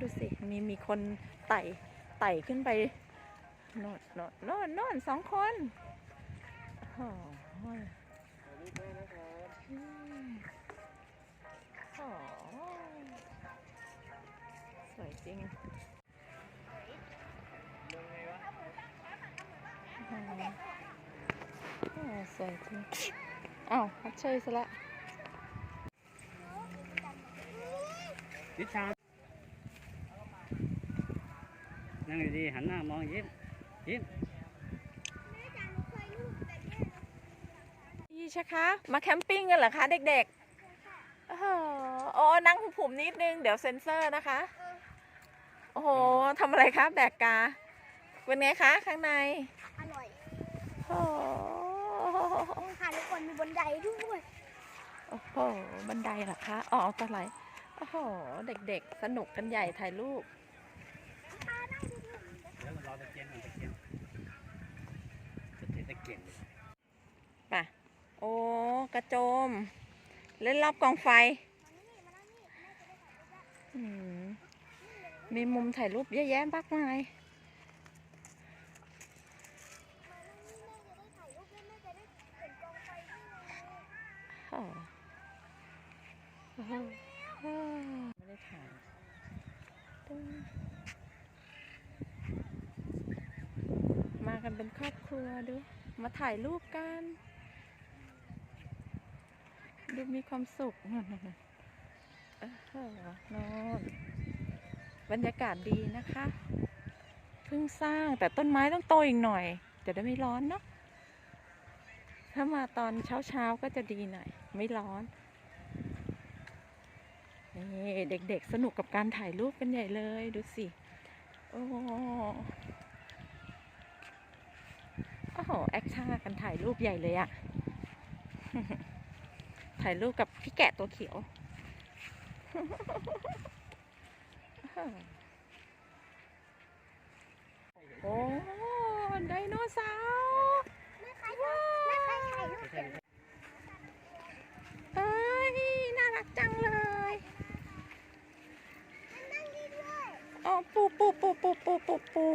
ดูสิ มีมีคนไต่ไต่ขึ้นไปน่นน่นน่นน่นสองคนโอ้โหอืมโอ้โหสวยจริงอ้โหโอ้สวยจริงอ้าวพัดเชยซะละ นิชานั่งดีๆหันหน้ามองยิ้มยิ้มพี่ชะคะ มาแคมปิ้งกันเหรอคะเด็กๆโอ้โหโอ้นั่งผุมๆนิดนึง เดี๋ยวเซ็นเซอร์นะคะ โอ้โหทำอะไรคะแบกกา เป็นไงคะ ข้างใน อร่อยโอ้โหค่ะทุกคนมีบนไดด้วย โอ้โห บันไดเหรอคะ อ๋อตะไหลโอ้โห เด็กๆ สนุกกันใหญ่ถ่ายรูปเดี๋ยวร อตะเกียงก่อนตะเกียงจะติดตะเกียงป่ะ โอ้ กระโจม เล่นรอบกองไฟอืมมีมุมถ่ายรูปเยอะแยะมากมายโอ้โอ้โหไม่ได้ถ่ายตึ้งมากัน เป็นครอบครัวดู มาถ่ายรูปกัน ดูมีความสุขนอนบรรยากาศดีนะคะ เพิ่งสร้างแต่ต้นไม้ต้องโตอีกหน่อย จะได้ไม่ร้อนเนาะถ้ามาตอนเช้าเช้าๆก็จะดีหน่อย ไม่ร้อนนี่เด็กๆสนุกกับการถ่ายรูปกันใหญ่เลย ดูสิ โอ้ หโอ้โหแอคท่ากันถ่ายรูปใหญ่เลยอะถ่ายรูปกับพี่แกะตัวเขียว โอ้ไดโนเสาร์แม่ใครแม่ใครถ่ายรูปเสร็จเอ้ย น่ารักจังเลยนั่งดีด้วยอ๋อปูปูปูปูปูปูปู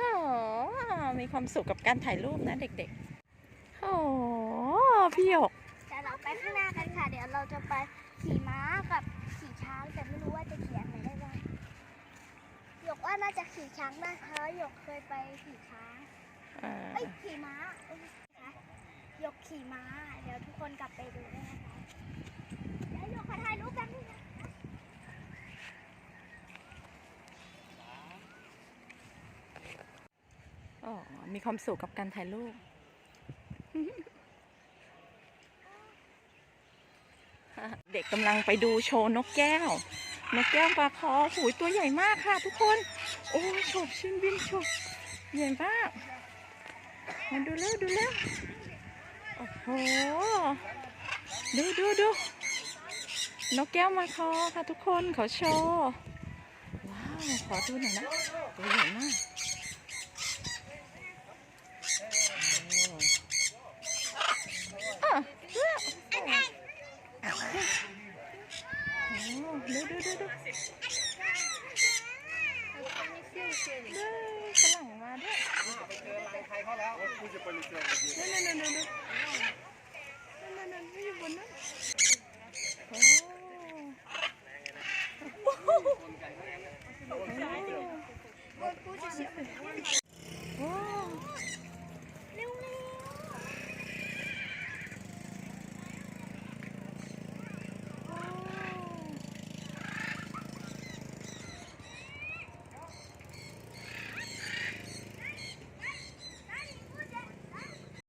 อ้าว มีความสุขกับการถ่ายรูปนะเด็กๆ โอ้พี่หยกแต่เราไปข้างหน้ากันค่ะ เดี๋ยวเราจะไปขี่ม้ากับขี่ช้างแต่ไม่รู้ว่าจะขี่อันไหนได้บ้างหยกว่าน่าจะขี่ช้างได้เพราะหยกเคยไปขี่ช้างอ่าเอ้ยขี่ม้าเอ้ยนะคะหยกขี่ม้า เดี๋ยวทุกคนกลับไปดูด้วยนะคะ เดี๋ยวหยกขอถ่ายรูปกันด้วยนะ อ๋อ มีความสุขกับการถ่ายรูปเด็กกำลังไปดูโชว์นกแก้ว นกแก้วปลาคอหูยตัวใหญ่มากค่ะทุกคน โอ้ยโฉบชินบินโฉบใหญ่มากมาดูเร็วดูเร็วโอ้โห ดูดูดูนกแก้วมาคอค่ะทุกคนขอโชว์ ว้าว ขอดูหน่อยนะตัวใหญ่มาก อะเลือกโอ้ดูดูดูดูเด้ฝรั่งมาด้วย นั่นนั่น